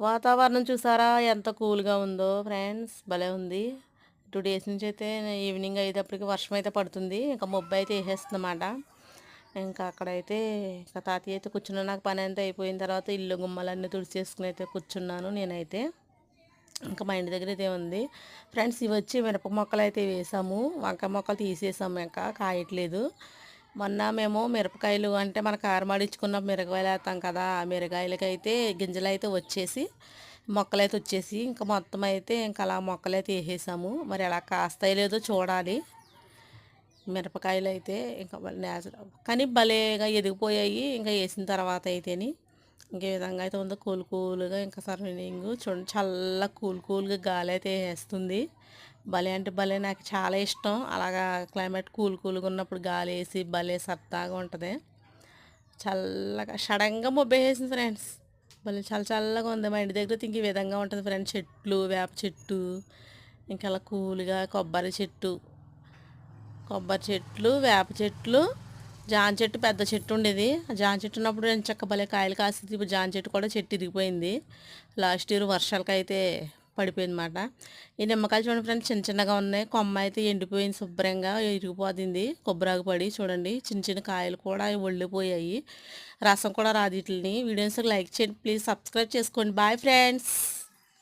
వాతావరణం చూసారా? ఎంత కూల్గా ఉందో ఫ్రెండ్స్. భలే ఉంది. టూ డేస్ నుంచి అయితే ఈవినింగ్ అయ్యేటప్పటికి వర్షం అయితే పడుతుంది. ఇంకా మొబ్బు అయితే వేసేస్తుందన్నమాట. ఇంకా అక్కడైతే ఇంకా తాతయ్య అయితే కూర్చున్నా నాకు పని అంతా అయిపోయిన తర్వాత ఇల్లు గుమ్మలన్నీ తుడిచేసుకుని అయితే కూర్చున్నాను నేనైతే. ఇంకా మా ఇంటి దగ్గర అయితే ఉంది. ఫ్రెండ్స్ ఇవి వచ్చి మిరప మొక్కలు అయితే వేసాము. వంకాయ మొక్కలు తీసేసాము ఇంకా. కాయట్లేదు. మొన్న మేము మిరపకాయలు అంటే మన కారమాడించుకున్న మిరగాయలు వేస్తాం కదా ఆ మిరగాయలకైతే గింజలు అయితే వచ్చేసి మొక్కలు అయితే వచ్చేసి ఇంకా మొత్తం అయితే ఇంకా అలా మొక్కలు అయితే వేసేసాము. మరి అలా కాస్తాయి లేదో చూడాలి. మిరపకాయలు అయితే ఇంకా నేచురల్ కానీ భలేగా ఎదిగిపోయాయి ఇంకా వేసిన తర్వాత అయితేని. ఇంకే విధంగా అయితే ఉందో. కూల్ కూల్గా ఇంకా సర్వినింగ్ చూడండి చల్ల కూల్ కూల్గా గాలి అయితే వేస్తుంది. భలే అంటే భలే నాకు చాలా ఇష్టం. అలాగా క్లైమేట్ కూల్ కూల్గా ఉన్నప్పుడు గాలి వేసి భలే సరదాగా ఉంటుంది. చల్లగా సడన్గా మొబ్బేసింది ఫ్రెండ్స్. భలే చాలా చల్లగా ఉంది. మా ఇంటి దగ్గర ఇంక ఈ విధంగా ఉంటుంది ఫ్రెండ్స్. చెట్లు వేప చెట్టు ఇంకా అలా కూల్గా కొబ్బరి చెట్టు. కొబ్బరి చెట్లు వేప చెట్లు జాన్ చెట్టు పెద్ద చెట్టు ఉండేది. ఆ జాన్ చెట్టు ఉన్నప్పుడు నేను చక్క భలే కాయలు కాసింది ఇప్పుడు జాన్ చెట్టు కూడా చెట్టు ఇరిగిపోయింది. లాస్ట్ ఇయర్ వర్షాలకైతే పడిపోయింది అనమాట ఈ నిమ్మకాయలు చూడండి ఫ్రెండ్స్ చిన్న చిన్నగా ఉన్నాయి. కొమ్మ అయితే ఎండిపోయింది శుభ్రంగా ఇరిగిపోతుంది. కొబ్బరాకు పడి చూడండి చిన్న చిన్న కాయలు కూడా ఒళ్ళిపోయాయి. రసం కూడా రాదు వీటిని వీడియోస్ లైక్ చేయండి ప్లీజ్ సబ్స్క్రైబ్ చేసుకోండి. Bye friends.